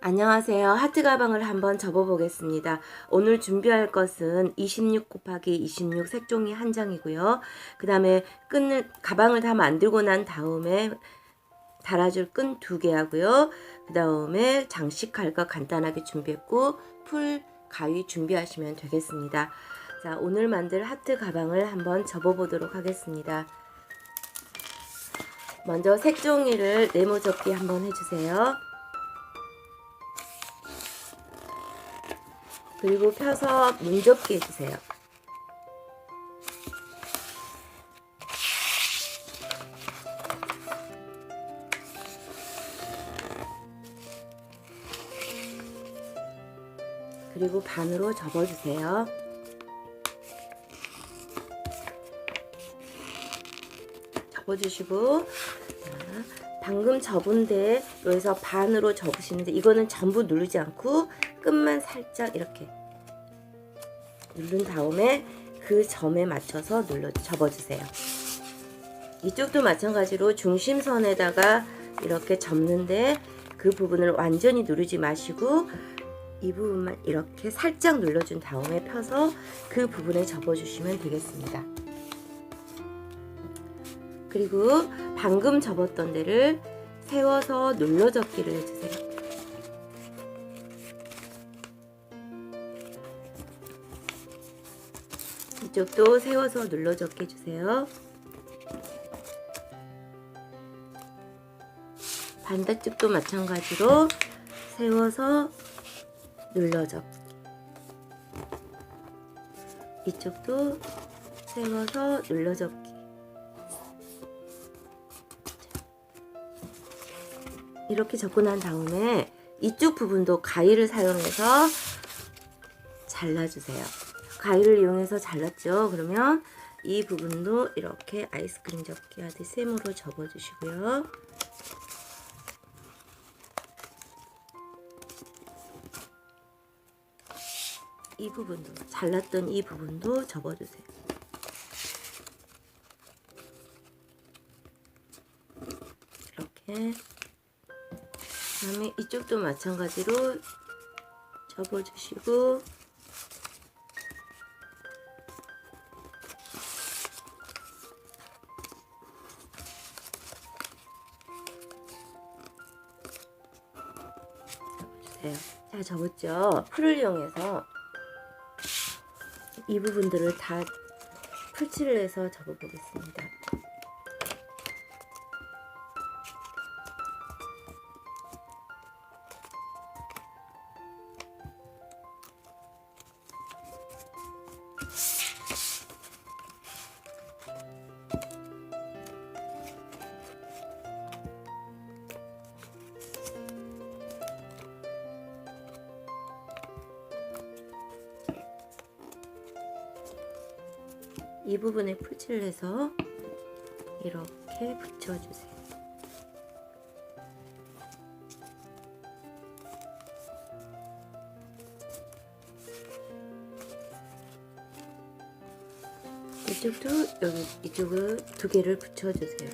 안녕하세요. 하트 가방을 한번 접어 보겠습니다. 오늘 준비할 것은 26 곱하기 26 색종이 한 장이고요. 그 다음에 끈을, 가방을 다 만들고 난 다음에 달아줄 끈 두 개 하고요. 그 다음에 장식할 거 간단하게 준비했고, 풀, 가위 준비하시면 되겠습니다. 자, 오늘 만들 하트 가방을 한번 접어 보도록 하겠습니다. 먼저 색종이를 네모 접기 한번 해주세요. 그리고 펴서 문접기 해주세요. 그리고 반으로 접어주세요. 접어주시고 자, 방금 접은데 여기서 반으로 접으시는데 이거는 전부 누르지 않고 끝만 살짝 이렇게 누른 다음에 그 점에 맞춰서 눌러 접어주세요. 이쪽도 마찬가지로 중심선에다가 이렇게 접는데 그 부분을 완전히 누르지 마시고 이 부분만 이렇게 살짝 눌러준 다음에 펴서 그 부분에 접어주시면 되겠습니다. 그리고 방금 접었던 데를 세워서 눌러 접기를 해주세요. 이쪽도 세워서 눌러 접기 해주세요. 반대쪽도 마찬가지로 세워서 눌러 접기. 이쪽도 세워서 눌러 접기. 이렇게 접고 난 다음에 이쪽 부분도 가위를 사용해서 잘라주세요. 가위를 이용해서 잘랐죠. 그러면 이 부분도 이렇게 아이스크림 접기 하듯이 셈으로 접어주시고요. 이 부분도 잘랐던 이 부분도 접어주세요. 이렇게 그다음에 이쪽도 마찬가지로 접어주시고 접어주세요. 자 접었죠? 풀을 이용해서 이 부분들을 다 풀칠을 해서 접어보겠습니다. 이 부분에 풀칠을 해서 이렇게 붙여주세요. 이쪽도 여기 이쪽을 두 개를 붙여주세요.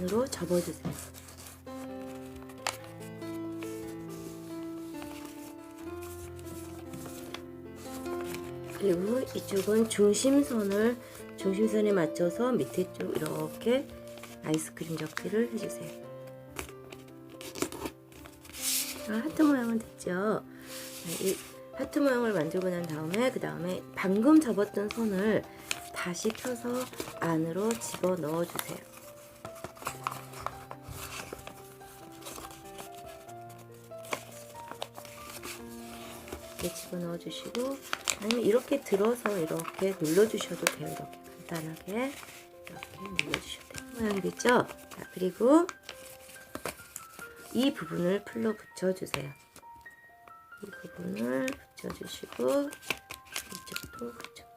으로 접어주세요. 그리고 이쪽은 중심선을 중심선에 맞춰서 밑에 쪽 이렇게 아이스크림 접기를 해주세요. 자, 하트 모양은 됐죠? 자, 이 하트 모양을 만들고 난 다음에 그 다음에 방금 접었던 손을 다시 펴서 안으로 집어 넣어 주세요. 이렇게 집어 넣어 주시고 아니면 이렇게 들어서 이렇게 눌러주셔도 돼요. 이렇게 간단하게 이렇게 눌러주셔도 돼요. 모양이 됐죠? 자, 그리고 이 부분을 풀로 붙여주세요. 이 부분을 붙여주시고 이쪽도 붙여주세요.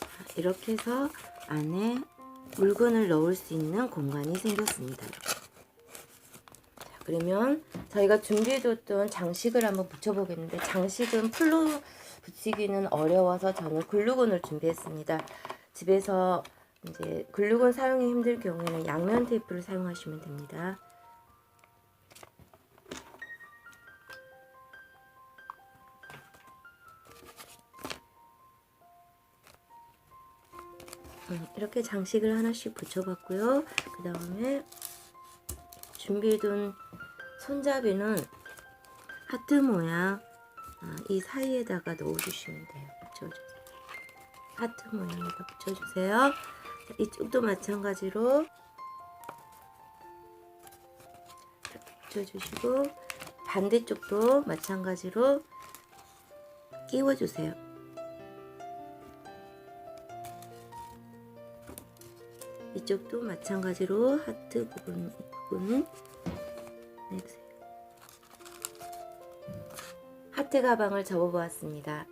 자, 이렇게 해서 안에 물건을 넣을 수 있는 공간이 생겼습니다. 그러면 저희가 준비해뒀던 장식을 한번 붙여보겠는데 장식은 풀로 붙이기는 어려워서 저는 글루건을 준비했습니다. 집에서 이제 글루건 사용이 힘들 경우에는 양면 테이프를 사용하시면 됩니다. 음, 이렇게 장식을 하나씩 붙여봤고요. 그 다음에 준비해둔 손잡이는 하트 모양 아, 이 사이에다가 넣어주시면 돼요. 붙여주세요. 하트 모양에다 붙여주세요. 자, 이쪽도 마찬가지로 붙여주시고 반대쪽도 마찬가지로 끼워주세요. 이쪽도 마찬가지로 하트 부분 부분 내주세요. 하트 가방을 접어보았습니다.